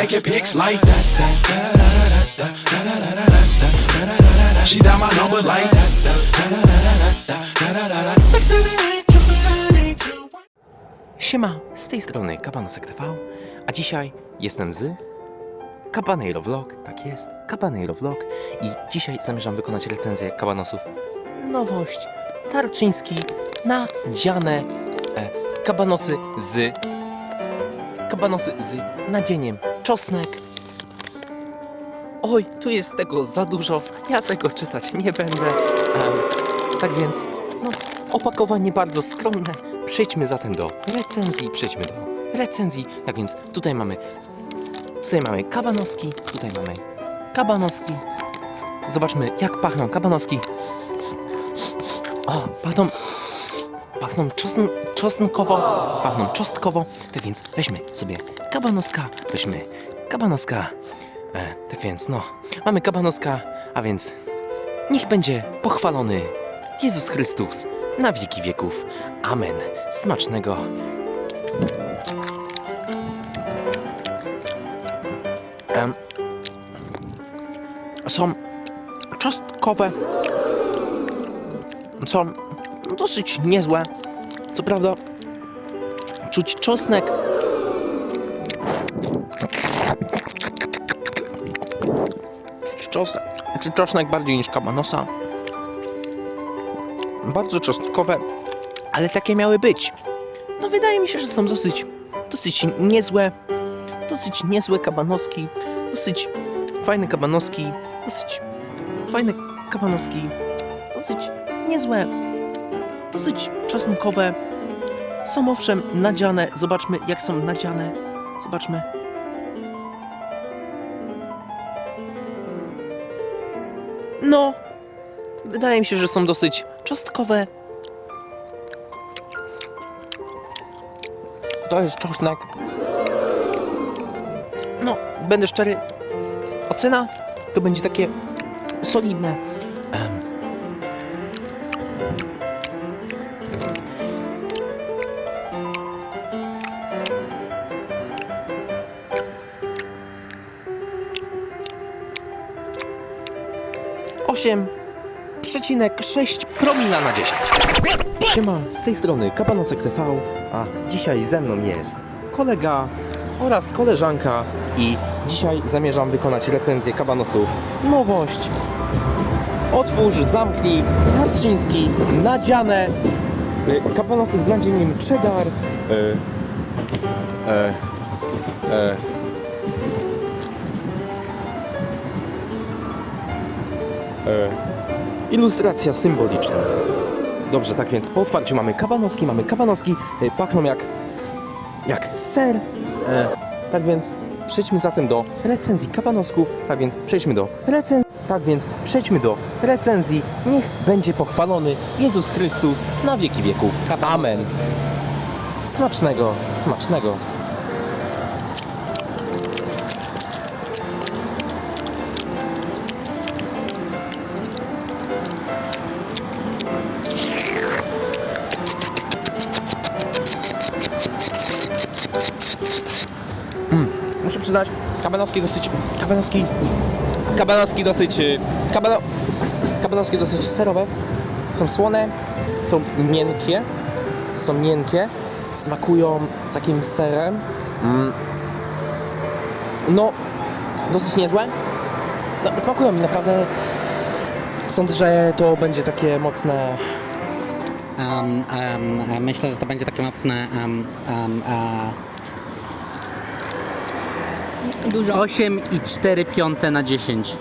taking pics like that. She my number like Siema, z tej strony Kapanusek TV, a dzisiaj jestem z Cabaneiro Vlog, tak jest, Cabaneiro Vlog. I dzisiaj zamierzam wykonać recenzję kabanosów. Nowość. Tarczyński na dziane e, kabanosy z kabanosy z nadzieniem czosnek. Oj, tu jest tego za dużo, ja tego czytać nie będę. Tak więc, no, opakowanie bardzo skromne. Przejdźmy zatem do recenzji, przejdźmy do recenzji. Tak więc tutaj mamy tutaj mamy kabanoski, tutaj mamy kabanoski. Zobaczmy jak pachną kabanoski. O, pachną pachną czosn, czosnkowo, pachną czosnkowo. Tak więc weźmy sobie kabanoska, weźmy kabanoska. E, tak więc no, mamy kabanoska, a więc niech będzie pochwalony Jezus Chrystus na wieki wieków. Amen. Smacznego. Są czosnkowe. Są dosyć niezłe. Co prawda, czuć czosnek. Czuć czosnek, czuć czosnek bardziej niż kabanosa. Bardzo czosnkowe, ale takie miały być. No wydaje mi się, że są dosyć, dosyć niezłe, dosyć niezłe kabanoski, dosyć fajne kabanoski, dosyć fajne kabanoski, dosyć niezłe, dosyć czosnkowe. Są owszem nadziane. Zobaczmy, jak są nadziane. Zobaczmy. No, wydaje mi się, że są dosyć cząstkowe. To jest czosnek. No, będę szczery. Ocena to będzie takie solidne. Um. 8,6 promila na 10. Siema, z tej strony Kapanosek TV, a dzisiaj ze mną jest kolega oraz koleżanka i dzisiaj zamierzam wykonać recenzję kabanosów. Nowość, otwórz, zamknij, tarczyński, nadziane, y, kabanosy z nadzieniem cheddar, e, e, e. ilustracja symboliczna. Dobrze, tak więc po otwarciu mamy kabanoski, mamy kabanoski, y, pachną jak, jak ser. E, tak więc przejdźmy zatem do recenzji kabanosków. Tak więc przejdźmy do recenzji. Tak więc przejdźmy do recenzji. Niech będzie pochwalony Jezus Chrystus na wieki wieków. Amen. Smacznego, smacznego. Przyznać, kabanowski dosyć. Kabanowski. Kabanowski dosyć. y, Kabano, kabanowskie dosyć serowe. Są słone, są miękkie. Są miękkie. Smakują takim serem. Mm. No, dosyć niezłe. No, smakują mi naprawdę. Sądzę, że to będzie takie mocne. Um, um, myślę, że to będzie takie mocne um, um, e, Dużo. 8,4 piąte na 10.